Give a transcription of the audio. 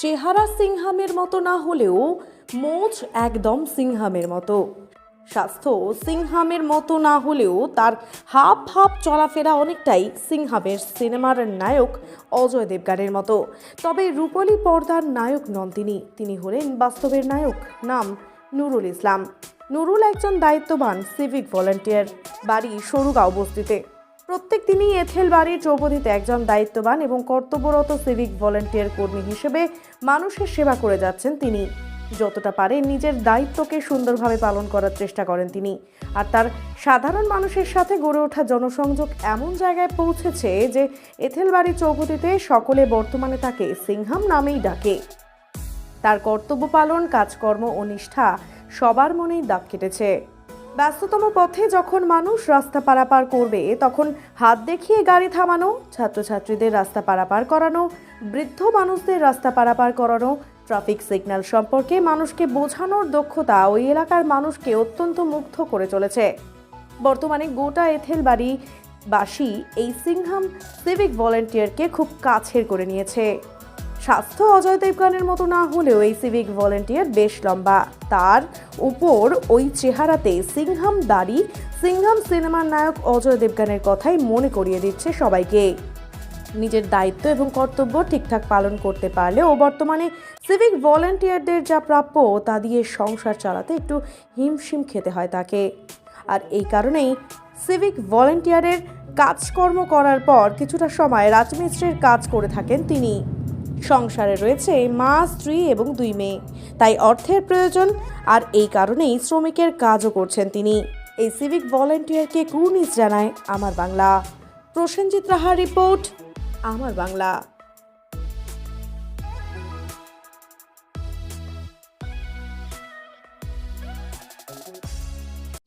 চেহারা সিংহামের মতো না হলেও মোচ একদম সিংহামের মতো। স্বাস্থ্য সিংহামের মতো না হলেও তার হাব ভাব চলাফেরা অনেকটাই সিংহামের সিনেমার নায়ক অজয় দেবগানের মতো। তবে রূপলী পর্দার নায়ক নন তিনি। তিনি হলেন বাস্তবের নায়ক, নাম নুরুল ইসলাম। নুরুল একজন দায়িত্ববান সিভিক ভলান্টিয়ার বাড়ি সরুগাঁও বস্তিতে। প্রত্যেক দিনই এথেল বাড়ির চৌপদিতে একজন দায়িত্ববান এবং কর্তব্যরত সিভিক ভলেন্টিয়ার কর্মী হিসেবে মানুষের সেবা করে যাচ্ছেন তিনি। যতটা পারে নিজের দায়িত্বকে সুন্দরভাবে পালন করার চেষ্টা করেন তিনি। আর তার সাধারণ মানুষের সাথে গড়ে ওঠা জনসংযোগ এমন জায়গায় পৌঁছেছে যে এথেল বাড়ির চৌপদিতে সকলে বর্তমানে তাকে সিংহাম নামেই ডাকে। তার কর্তব্য পালন, কাজকর্ম ও নিষ্ঠা সবার মনেই দাগ কেটেছে। ব্যস্ততম পথে যখন মানুষ রাস্তা পারাপার করবে, তখন হাত দেখিয়ে গাড়ি থামানো, ছাত্রছাত্রীদের রাস্তা পারাপার করানো, বৃদ্ধ মানুষদের রাস্তা পারাপার করানো, ট্রাফিক সিগন্যাল সম্পর্কে মানুষকে বোঝানোর দক্ষতা ওই এলাকার মানুষকে অত্যন্ত মুগ্ধ করে চলেছে। বর্তমানে গোটা এথেল বাড়ি বাসী এই সিংহাম সিভিক ভলেন্টিয়ারকে খুব কাছের করে নিয়েছে। স্বাস্থ্য অজয় দেবগানের মতো না হলেও এই সিভিক ভলেন্টিয়ার বেশ লম্বা। তার উপর ওই চেহারাতে সিংহাম দাড়ি, সিংহাম সিনেমার নায়ক অজয় দেবগানের কথাই মনে করিয়ে দিচ্ছে সবাইকে। নিজের দায়িত্ব এবং কর্তব্য ঠিকঠাক পালন করতে পারলেও বর্তমানে সিভিক ভলেন্টিয়ারদের যা প্রাপ্য তা দিয়ে সংসার চালাতে একটু হিমশিম খেতে হয় তাকে। আর এই কারণেই সিভিক ভলেন্টিয়ারের কাজকর্ম করার পর কিছুটা সময় রাজমিস্ত্রির কাজ করে থাকেন তিনি। সংসারে রয়েছে মা, স্ত্রী এবং দুই মেয়ে। তাই অর্থের প্রয়োজন, আর এই কারণেই শ্রমিকের কাজও করছেন তিনি। এই সিভিক ভলেন্টিয়ারকে কুর্নিস জানায় আমার বাংলা। প্রসেনজিৎ রাহার রিপোর্ট, আমার বাংলা।